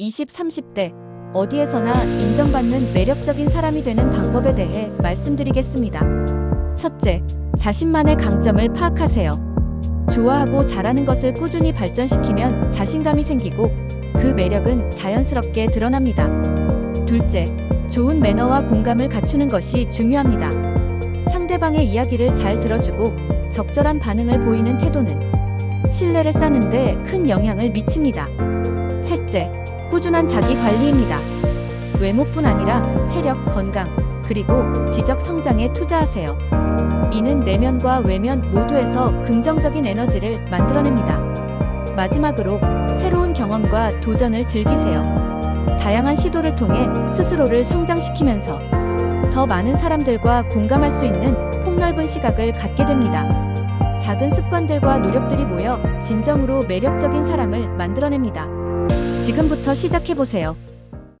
20, 30대 어디에서나 인정받는 매력적인 사람이 되는 방법에 대해 말씀드리겠습니다. 첫째, 자신만의 강점을 파악하세요. 좋아하고 잘하는 것을 꾸준히 발전시키면 자신감이 생기고 그 매력은 자연스럽게 드러납니다. 둘째, 좋은 매너와 공감을 갖추는 것이 중요합니다. 상대방의 이야기를 잘 들어주고 적절한 반응을 보이는 태도는 신뢰를 쌓는데 큰 영향을 미칩니다. 셋째, 꾸준한 자기 관리입니다. 외모뿐 아니라 체력, 건강, 그리고 지적 성장에 투자하세요. 이는 내면과 외면 모두에서 긍정적인 에너지를 만들어냅니다. 마지막으로 새로운 경험과 도전을 즐기세요. 다양한 시도를 통해 스스로를 성장시키면서 더 많은 사람들과 공감할 수 있는 폭넓은 시각을 갖게 됩니다. 작은 습관들과 노력들이 모여 진정으로 매력적인 사람을 만들어냅니다. 지금부터 시작해보세요.